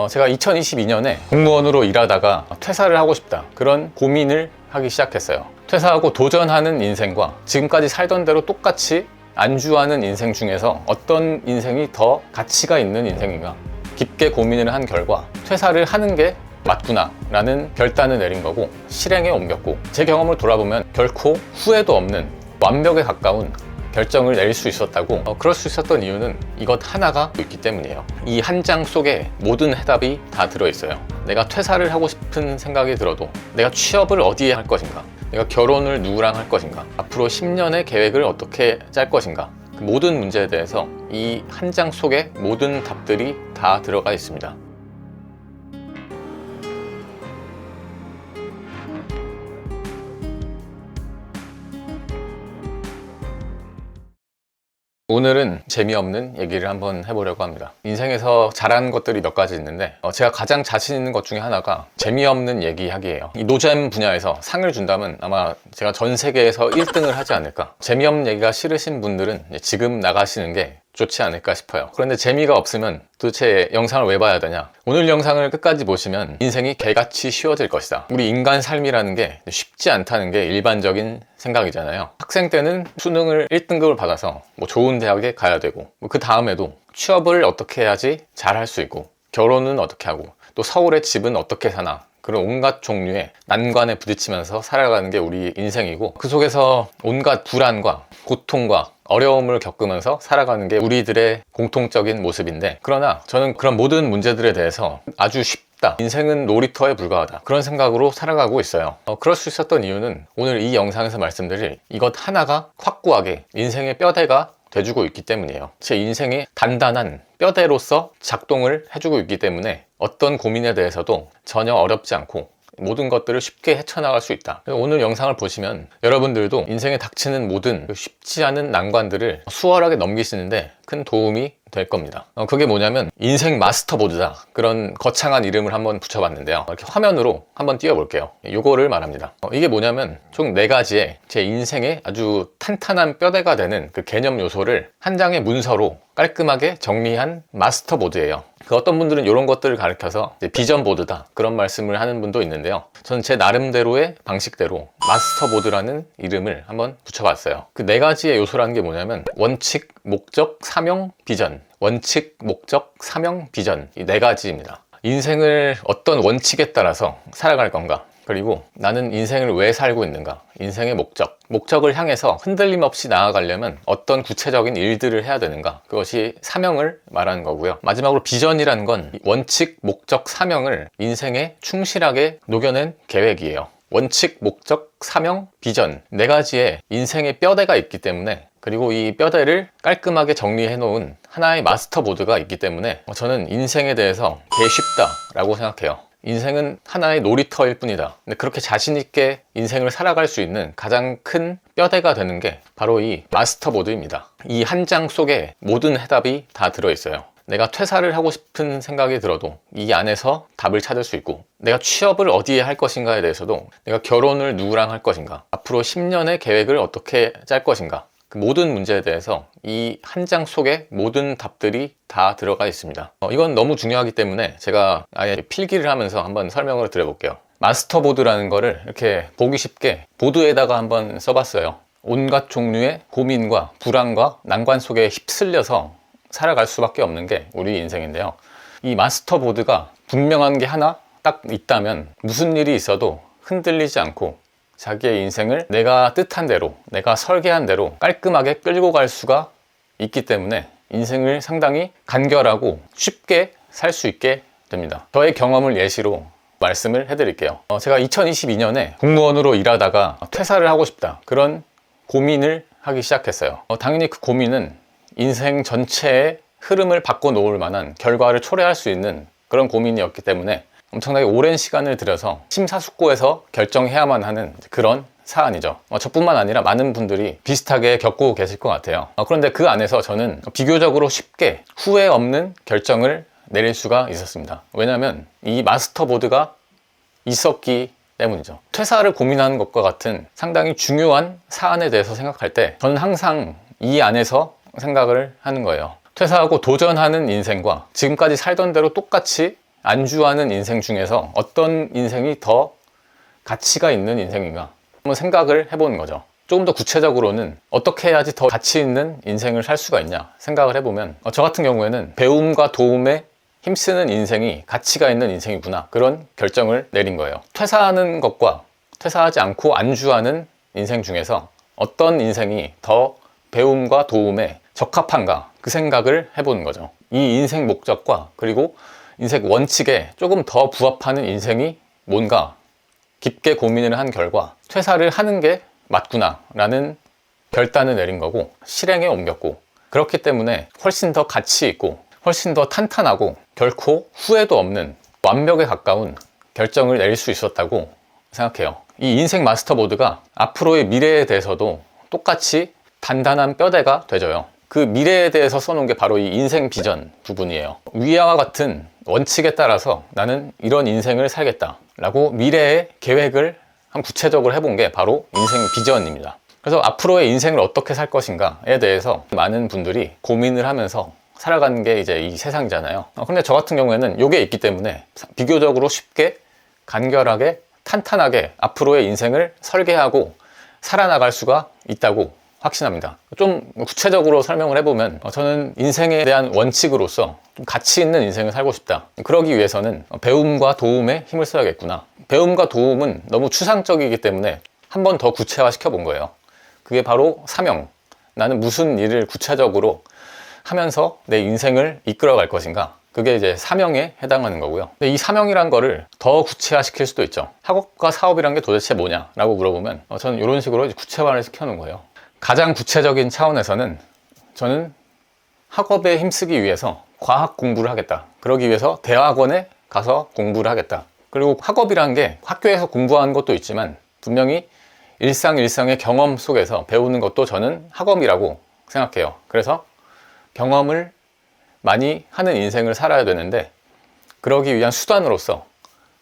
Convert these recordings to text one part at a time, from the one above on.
어, 제가 2022년에 공무원으로 일하다가 퇴사를 하고 싶다. 그런 고민을 하기 시작했어요. 퇴사하고 도전하는 인생과 지금까지 살던 대로 똑같이 안주하는 인생 중에서 어떤 인생이 더 가치가 있는 인생인가 깊게 고민을 한 결과 퇴사를 하는 게 맞구나 라는 결단을 내린 거고 실행에 옮겼고 제 경험을 돌아보면 결코 후회도 없는 완벽에 가까운 결정을 내릴 수 있었다고. 어, 그럴 수 있었던 이유는 이것 하나가 있기 때문이에요. 이 한 장 속에 모든 해답이 다 들어있어요. 내가 퇴사를 하고 싶은 생각이 들어도 내가 취업을 어디에 할 것인가? 내가 결혼을 누구랑 할 것인가? 앞으로 10년의 계획을 어떻게 짤 것인가? 그 모든 문제에 대해서 이 한 장 속에 모든 답들이 다 들어가 있습니다 오늘은 재미없는 얘기를 한번 해보려고 합니다. 인생에서 잘하는 것들이 몇 가지 있는데 어, 제가 가장 자신 있는 것 중에 하나가 재미없는 얘기하기예요. 이 노잼 분야에서 상을 준다면 아마 제가 전 세계에서 1등을 하지 않을까. 재미없는 얘기가 싫으신 분들은 지금 나가시는 게 좋지 않을까 싶어요. 그런데 재미가 없으면 도대체 영상을 왜 봐야 되냐? 오늘 영상을 끝까지 보시면 인생이 개같이 쉬워질 것이다. 우리 인간 삶이라는 게 쉽지 않다는 게 일반적인 생각이잖아요. 학생 때는 수능을 1등급을 받아서 뭐 좋은 대학에 가야 되고 그 다음에도 취업을 어떻게 해야지 잘 할 수 있고 결혼은 어떻게 하고 또 서울의 집은 어떻게 사나 그런 온갖 종류의 난관에 부딪히면서 살아가는 게 우리 인생이고 그 속에서 온갖 불안과 고통과 어려움을 겪으면서 살아가는 게 우리들의 공통적인 모습인데 그러나 저는 그런 모든 문제들에 대해서 아주 쉽다. 인생은 놀이터에 불과하다. 그런 생각으로 살아가고 있어요. 어, 그럴 수 있었던 이유는 오늘 이 영상에서 말씀드릴 이것 하나가 확고하게 인생의 뼈대가 돼주고 있기 때문이에요. 제 인생의 단단한 뼈대로서 작동을 해주고 있기 때문에 어떤 고민에 대해서도 전혀 어렵지 않고 모든 것들을 쉽게 헤쳐나갈 수 있다. 오늘 영상을 보시면 여러분들도 인생에 닥치는 모든 쉽지 않은 난관들을 수월하게 넘기시는데 큰 도움이 될 겁니다. 어, 그게 뭐냐면 인생 마스터보드다. 그런 거창한 이름을 한번 붙여봤는데요. 이렇게 화면으로 한번 띄워볼게요. 이거를 말합니다. 어, 이게 뭐냐면 총 네 가지의 제 인생의 아주 탄탄한 뼈대가 되는 그 개념 요소를 한 장의 문서로 깔끔하게 정리한 마스터보드예요. 그 어떤 분들은 이런 것들을 가르쳐서 비전 보드다 그런 말씀을 하는 분도 있는데요. 저는 제 나름대로의 방식대로 마스터 보드라는 이름을 한번 붙여봤어요. 그 네 가지의 요소라는 게 뭐냐면 원칙, 목적, 사명, 비전. 원칙, 목적, 사명, 비전 이 네 가지입니다. 인생을 어떤 원칙에 따라서 살아갈 건가? 그리고 나는 인생을 왜 살고 있는가? 인생의 목적. 목적을 향해서 흔들림 없이 나아가려면 어떤 구체적인 일들을 해야 되는가? 그것이 사명을 말하는 거고요. 마지막으로 비전이라는 건 원칙, 목적, 사명을 인생에 충실하게 녹여낸 계획이에요. 원칙, 목적, 사명, 비전. 네 가지의 인생의 뼈대가 있기 때문에 그리고 이 뼈대를 깔끔하게 정리해 놓은 하나의 마스터보드가 있기 때문에 저는 인생에 대해서 개 쉽다라고 생각해요. 인생은 하나의 놀이터일 뿐이다. 근데 그렇게 자신있게 인생을 살아갈 수 있는 가장 큰 뼈대가 되는 게 바로 이 마스터보드입니다. 이 한 장 속에 모든 해답이 다 들어있어요. 내가 퇴사를 하고 싶은 생각이 들어도 이 안에서 답을 찾을 수 있고 내가 취업을 어디에 할 것인가에 대해서도 내가 결혼을 누구랑 할 것인가 앞으로 10년의 계획을 어떻게 짤 것인가 그 모든 문제에 대해서 이 한 장 속에 모든 답들이 다 들어가 있습니다. 어, 이건 너무 중요하기 때문에 제가 아예 필기를 하면서 한번 설명을 드려볼게요. 마스터보드라는 거를 이렇게 보기 쉽게 보드에다가 한번 써봤어요. 온갖 종류의 고민과 불안과 난관 속에 휩쓸려서 살아갈 수밖에 없는 게 우리 인생인데요. 이 마스터보드가 분명한 게 하나 딱 있다면 무슨 일이 있어도 흔들리지 않고 자기의 인생을 내가 뜻한 대로, 내가 설계한 대로 깔끔하게 끌고 갈 수가 있기 때문에 인생을 상당히 간결하고 쉽게 살 수 있게 됩니다. 저의 경험을 예시로 말씀을 해드릴게요. 어, 제가 2022년에 공무원으로 일하다가 퇴사를 하고 싶다. 그런 고민을 하기 시작했어요. 어, 당연히 그 고민은 인생 전체의 흐름을 바꿔놓을 만한 결과를 초래할 수 있는 그런 고민이었기 때문에 엄청나게 오랜 시간을 들여서 심사숙고해서 결정해야만 하는 그런 사안이죠. 어, 저뿐만 아니라 많은 분들이 비슷하게 겪고 계실 것 같아요. 어, 그런데 그 안에서 저는 비교적으로 쉽게 후회 없는 결정을 내릴 수가 있었습니다. 왜냐하면 이 마스터보드가 있었기 때문이죠. 퇴사를 고민하는 것과 같은 상당히 중요한 사안에 대해서 생각할 때 저는 항상 이 안에서 생각을 하는 거예요. 퇴사하고 도전하는 인생과 지금까지 살던 대로 똑같이 안주하는 인생 중에서 어떤 인생이 더 가치가 있는 인생인가 한번 생각을 해보는 거죠. 조금 더 구체적으로는 어떻게 해야지 더 가치 있는 인생을 살 수가 있냐 생각을 해보면 어, 저 같은 경우에는 배움과 도움에 힘쓰는 인생이 가치가 있는 인생이구나 그런 결정을 내린 거예요. 퇴사하는 것과 퇴사하지 않고 안주하는 인생 중에서 어떤 인생이 더 배움과 도움에 적합한가 그 생각을 해보는 거죠. 이 인생 목적과 그리고 인생 원칙에 조금 더 부합하는 인생이 뭔가 깊게 고민을 한 결과 퇴사를 하는 게 맞구나 라는 결단을 내린 거고 실행에 옮겼고 그렇기 때문에 훨씬 더 가치 있고 훨씬 더 탄탄하고 결코 후회도 없는 완벽에 가까운 결정을 내릴 수 있었다고 생각해요. 이 인생 마스터보드가 앞으로의 미래에 대해서도 똑같이 단단한 뼈대가 되져요. 그 미래에 대해서 써놓은 게 바로 이 인생 비전 부분이에요. 위와 같은 원칙에 따라서 나는 이런 인생을 살겠다. 라고 미래의 계획을 한 구체적으로 해본 게 바로 인생 비전입니다. 그래서 앞으로의 인생을 어떻게 살 것인가에 대해서 많은 분들이 고민을 하면서 살아가는 게 이제 이 세상이잖아요. 어, 근데 저 같은 경우에는 이게 있기 때문에 비교적으로 쉽게 간결하게 탄탄하게 앞으로의 인생을 설계하고 살아나갈 수가 있다고 확신합니다. 좀 구체적으로 설명을 해보면 어, 저는 인생에 대한 원칙으로서 좀 가치 있는 인생을 살고 싶다. 그러기 위해서는 배움과 도움에 힘을 써야겠구나. 배움과 도움은 너무 추상적이기 때문에 한 번 더 구체화 시켜 본 거예요. 그게 바로 사명. 나는 무슨 일을 구체적으로 하면서 내 인생을 이끌어 갈 것인가. 그게 이제 사명에 해당하는 거고요. 근데 이 사명이란 거를 더 구체화 시킬 수도 있죠. 학업과 사업이란 게 도대체 뭐냐라고 물어보면 어, 저는 이런 식으로 구체화를 시켜놓은 거예요. 가장 구체적인 차원에서는 저는 학업에 힘쓰기 위해서 과학 공부를 하겠다. 그러기 위해서 대학원에 가서 공부를 하겠다. 그리고 학업이란 게 학교에서 공부하는 것도 있지만 분명히 일상 일상의 경험 속에서 배우는 것도 저는 학업이라고 생각해요. 그래서 경험을 많이 하는 인생을 살아야 되는데 그러기 위한 수단으로서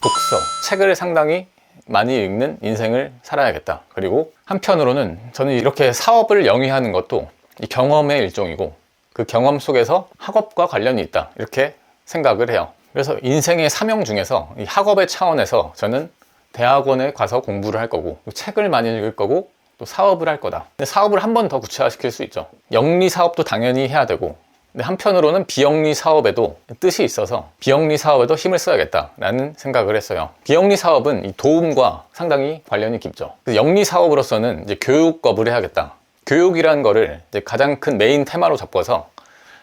독서, 책을 상당히 많이 읽는 인생을 살아야겠다. 그리고 한편으로는 저는 이렇게 사업을 영위하는 것도 이 경험의 일종이고 그 경험 속에서 학업과 관련이 있다. 이렇게 생각을 해요. 그래서 인생의 사명 중에서 이 학업의 차원에서 저는 대학원에 가서 공부를 할 거고 책을 많이 읽을 거고 또 사업을 할 거다. 근데 사업을 한 번 더 구체화시킬 수 있죠. 영리 사업도 당연히 해야 되고 근데 한편으로는 비영리 사업에도 뜻이 있어서 비영리 사업에도 힘을 써야겠다라는 생각을 했어요. 비영리 사업은 이 도움과 상당히 관련이 깊죠. 영리 사업으로서는 이제 교육업을 해야겠다. 교육이라는 거를 가장 큰 메인 테마로 잡고서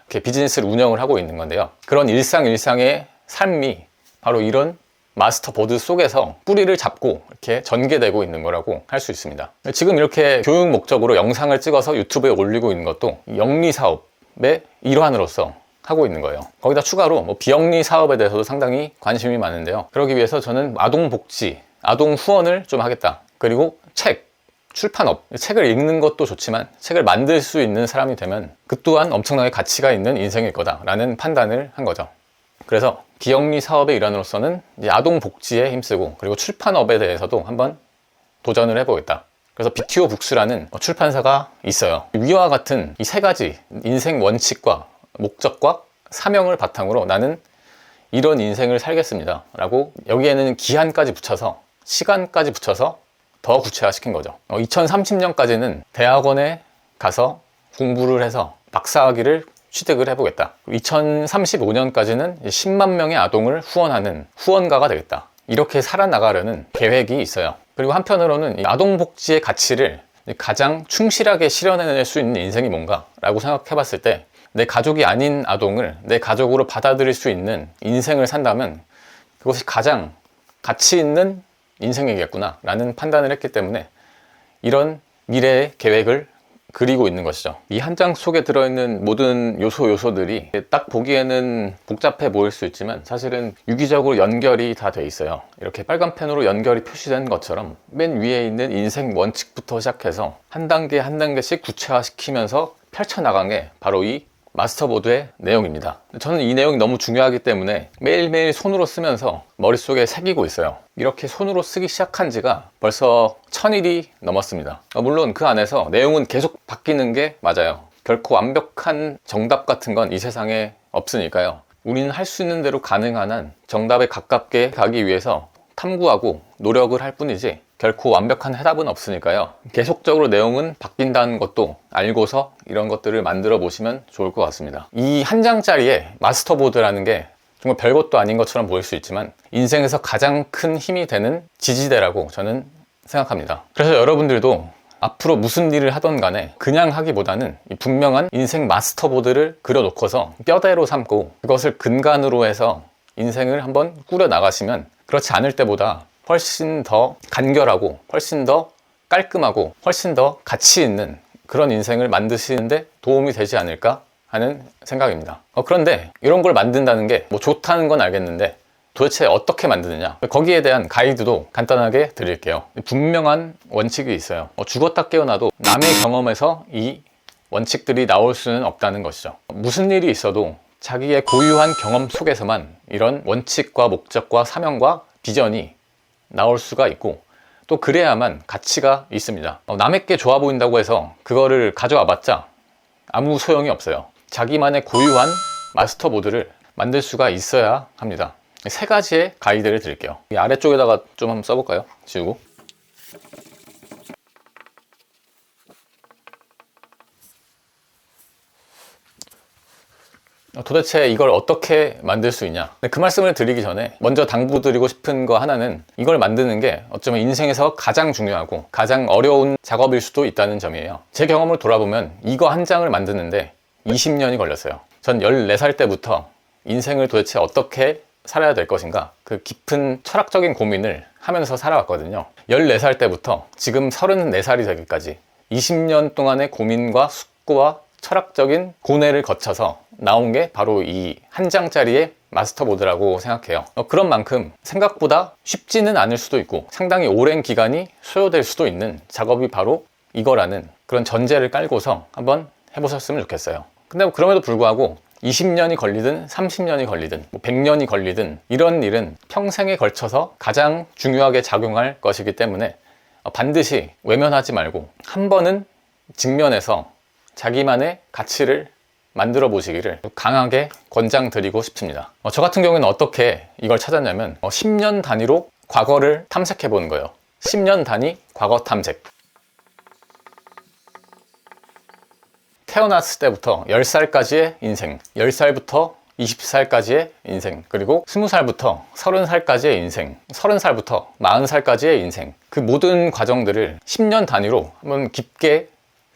이렇게 비즈니스를 운영을 하고 있는 건데요. 그런 일상 일상의 삶이 바로 이런 마스터 보드 속에서 뿌리를 잡고 이렇게 전개되고 있는 거라고 할 수 있습니다. 지금 이렇게 교육 목적으로 영상을 찍어서 유튜브에 올리고 있는 것도 영리 사업의 일환으로서 하고 있는 거예요. 거기다 추가로 뭐 비영리 사업에 대해서도 상당히 관심이 많은데요. 그러기 위해서 저는 아동 복지, 아동 후원을 좀 하겠다. 그리고 책, 출판업, 책을 읽는 것도 좋지만 책을 만들 수 있는 사람이 되면 그 또한 엄청나게 가치가 있는 인생일 거다라는 판단을 한 거죠. 그래서 비영리 사업의 일환으로서는 아동 복지에 힘쓰고 그리고 출판업에 대해서도 한번 도전을 해보겠다. 그래서 BTO 북스라는 출판사가 있어요. 위와 같은 이 세 가지 인생 원칙과 목적과 사명을 바탕으로 나는 이런 인생을 살겠습니다. 라고 여기에는 기한까지 붙여서 시간까지 붙여서 더 구체화시킨 거죠. 2030년까지는 대학원에 가서 공부를 해서 박사학위를 취득을 해보겠다. 2035년까지는 10만 명의 아동을 후원하는 후원가가 되겠다. 이렇게 살아나가려는 계획이 있어요. 그리고 한편으로는 아동복지의 가치를 가장 충실하게 실현해낼 수 있는 인생이 뭔가 라고 생각해 봤을 때 내 가족이 아닌 아동을 내 가족으로 받아들일 수 있는 인생을 산다면 그것이 가장 가치 있는 인생이겠구나 라는 판단을 했기 때문에 이런 미래의 계획을 그리고 있는 것이죠. 이 한 장 속에 들어있는 모든 요소 요소들이 딱 보기에는 복잡해 보일 수 있지만 사실은 유기적으로 연결이 다 돼 있어요. 이렇게 빨간 펜으로 연결이 표시된 것처럼 맨 위에 있는 인생 원칙부터 시작해서 한 단계 한 단계씩 구체화시키면서 펼쳐나간 게 바로 이 마스터보드의 내용입니다. 저는 이 내용이 너무 중요하기 때문에 매일매일 손으로 쓰면서 머릿속에 새기고 있어요. 이렇게 손으로 쓰기 시작한 지가 벌써 천일이 넘었습니다. 어, 물론 그 안에서 내용은 계속 바뀌는 게 맞아요. 결코 완벽한 정답 같은 건 이 세상에 없으니까요. 우리는 할 수 있는 대로 가능한 한 정답에 가깝게 가기 위해서 탐구하고 노력을 할 뿐이지 결코 완벽한 해답은 없으니까요. 계속적으로 내용은 바뀐다는 것도 알고서 이런 것들을 만들어 보시면 좋을 것 같습니다. 이 한 장짜리에 마스터보드라는 게 정말 별것도 아닌 것처럼 보일 수 있지만 인생에서 가장 큰 힘이 되는 지지대라고 저는 생각합니다. 그래서 여러분들도 앞으로 무슨 일을 하던 간에 그냥 하기보다는 이 분명한 인생 마스터보드를 그려놓고서 뼈대로 삼고 그것을 근간으로 해서 인생을 한번 꾸려 나가시면 그렇지 않을 때보다 훨씬 더 간결하고 훨씬 더 깔끔하고 훨씬 더 가치 있는 그런 인생을 만드시는데 도움이 되지 않을까 하는 생각입니다. 어, 그런데 이런 걸 만든다는 게 뭐 좋다는 건 알겠는데 도대체 어떻게 만드느냐? 거기에 대한 가이드도 간단하게 드릴게요. 분명한 원칙이 있어요. 어, 죽었다 깨어나도 남의 경험에서 이 원칙들이 나올 수는 없다는 것이죠. 무슨 일이 있어도 자기의 고유한 경험 속에서만 이런 원칙과 목적과 사명과 비전이 나올 수가 있고 또 그래야만 가치가 있습니다. 어, 남에게 좋아 보인다고 해서 그거를 가져와 봤자 아무 소용이 없어요. 자기만의 고유한 마스터보드를 만들 수가 있어야 합니다. 세 가지의 가이드를 드릴게요. 이 아래쪽에다가 좀 한번 써볼까요? 지우고 도대체 이걸 어떻게 만들 수 있냐? 그 말씀을 드리기 전에 먼저 당부드리고 싶은 거 하나는 이걸 만드는 게 어쩌면 인생에서 가장 중요하고 가장 어려운 작업일 수도 있다는 점이에요. 제 경험을 돌아보면 이거 한 장을 만드는데 20년이 걸렸어요. 전 14살 때부터 인생을 도대체 어떻게 살아야 될 것인가? 그 깊은 철학적인 고민을 하면서 살아왔거든요. 14살 때부터 지금 34살이 되기까지 20년 동안의 고민과 숙고와 철학적인 고뇌를 거쳐서 나온 게 바로 이 한 장짜리의 마스터보드라고 생각해요. 어, 그런 만큼 생각보다 쉽지는 않을 수도 있고 상당히 오랜 기간이 소요될 수도 있는 작업이 바로 이거라는 그런 전제를 깔고서 한번 해보셨으면 좋겠어요. 근데 뭐 그럼에도 불구하고 20년이 걸리든 30년이 걸리든 뭐 100년이 걸리든 이런 일은 평생에 걸쳐서 가장 중요하게 작용할 것이기 때문에 어, 반드시 외면하지 말고 한 번은 직면해서 자기만의 가치를 만들어 보시기를 강하게 권장드리고 싶습니다. 어, 저 같은 경우에는 어떻게 이걸 찾았냐면 어, 10년 단위로 과거를 탐색해 보는 거예요. 10년 단위 과거 탐색. 태어났을 때부터 10살까지의 인생, 10살부터 20살까지의 인생, 그리고 20살부터 30살까지의 인생, 30살부터 40살까지의 인생, 그 모든 과정들을 10년 단위로 한번 깊게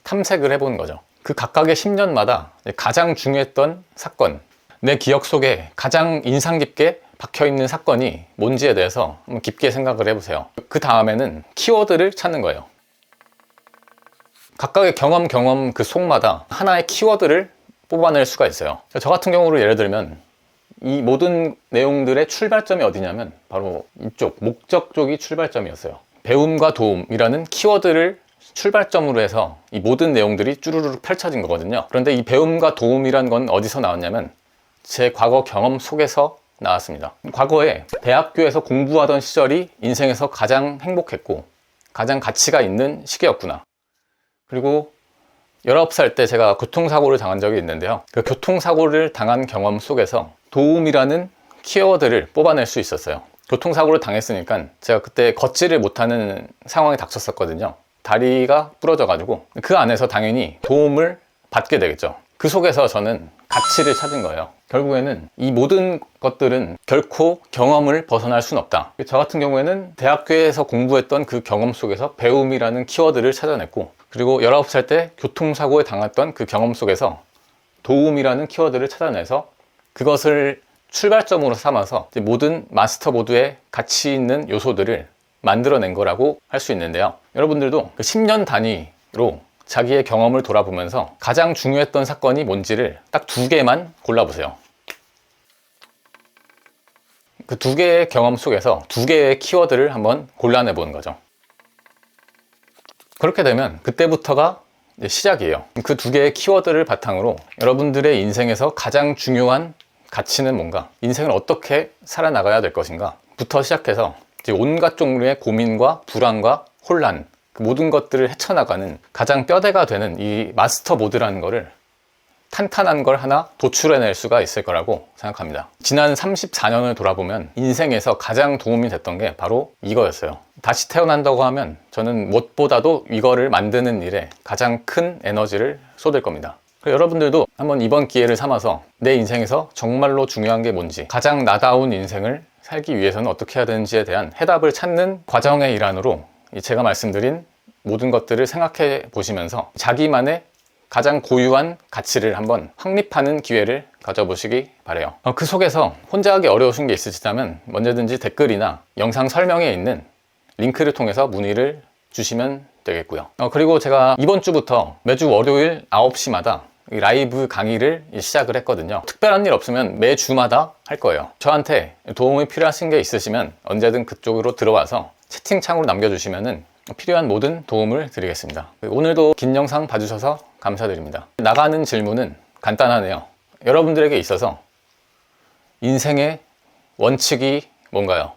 탐색을 해보는 거죠. 그 각각의 10년마다 가장 중요했던 사건, 내 기억 속에 가장 인상 깊게 박혀 있는 사건이 뭔지에 대해서 깊게 생각을 해보세요. 그 다음에는 키워드를 찾는 거예요. 각각의 경험, 경험 그 속마다 하나의 키워드를 뽑아낼 수가 있어요. 저 같은 경우로 예를 들면 이 모든 내용들의 출발점이 어디냐면 바로 이쪽, 목적 쪽이 출발점이었어요. 배움과 도움이라는 키워드를 출발점으로 해서 이 모든 내용들이 쭈루루룩 펼쳐진 거거든요. 그런데 이 배움과 도움이란 건 어디서 나왔냐면 제 과거 경험 속에서 나왔습니다. 과거에 대학교에서 공부하던 시절이 인생에서 가장 행복했고 가장 가치가 있는 시기였구나. 그리고 19살 때 제가 교통사고를 당한 적이 있는데요. 그 교통사고를 당한 경험 속에서 도움이라는 키워드를 뽑아낼 수 있었어요. 교통사고를 당했으니까 제가 그때 걷지를 못하는 상황이 닥쳤었거든요. 다리가 부러져가지고 그 안에서 당연히 도움을 받게 되겠죠. 그 속에서 저는 가치를 찾은 거예요. 결국에는 이 모든 것들은 결코 경험을 벗어날 수는 없다. 저 같은 경우에는 대학교에서 공부했던 그 경험 속에서 배움이라는 키워드를 찾아냈고 그리고 19살 때 교통사고에 당했던 그 경험 속에서 도움이라는 키워드를 찾아내서 그것을 출발점으로 삼아서 모든 마스터보드의 가치 있는 요소들을 만들어낸 거라고 할 수 있는데요. 여러분들도 10년 그 단위로 자기의 경험을 돌아보면서 가장 중요했던 사건이 뭔지를 딱 두 개만 골라보세요. 그 두 개의 경험 속에서 두 개의 키워드를 한번 골라내 보는 거죠. 그렇게 되면 그때부터가 시작이에요. 그 두 개의 키워드를 바탕으로 여러분들의 인생에서 가장 중요한 가치는 뭔가, 인생을 어떻게 살아나가야 될 것인가 부터 시작해서 온갖 종류의 고민과 불안과 혼란, 그 모든 것들을 헤쳐나가는 가장 뼈대가 되는 이 마스터 모드라는 거를 탄탄한 걸 하나 도출해낼 수가 있을 거라고 생각합니다. 지난 34년을 돌아보면 인생에서 가장 도움이 됐던 게 바로 이거였어요. 다시 태어난다고 하면 저는 무엇보다도 이거를 만드는 일에 가장 큰 에너지를 쏟을 겁니다. 여러분들도 한번 이번 기회를 삼아서 내 인생에서 정말로 중요한 게 뭔지 가장 나다운 인생을 살기 위해서는 어떻게 해야 되는지에 대한 해답을 찾는 과정의 일환으로 이 제가 말씀드린 모든 것들을 생각해 보시면서 자기만의 가장 고유한 가치를 한번 확립하는 기회를 가져보시기 바래요. 어, 그 속에서 혼자 하기 어려우신 게 있으시다면 언제든지 댓글이나 영상 설명에 있는 링크를 통해서 문의를 주시면 되겠고요. 어, 그리고 제가 이번 주부터 매주 월요일 9시마다 이 라이브 강의를 시작을 했거든요. 특별한 일 없으면 매 주마다 할 거예요. 저한테 도움이 필요하신 게 있으시면 언제든 그쪽으로 들어와서 채팅창으로 남겨주시면은 필요한 모든 도움을 드리겠습니다. 오늘도 긴 영상 봐주셔서 감사드립니다. 나가는 질문은 간단하네요. 여러분들에게 있어서 인생의 원칙이 뭔가요?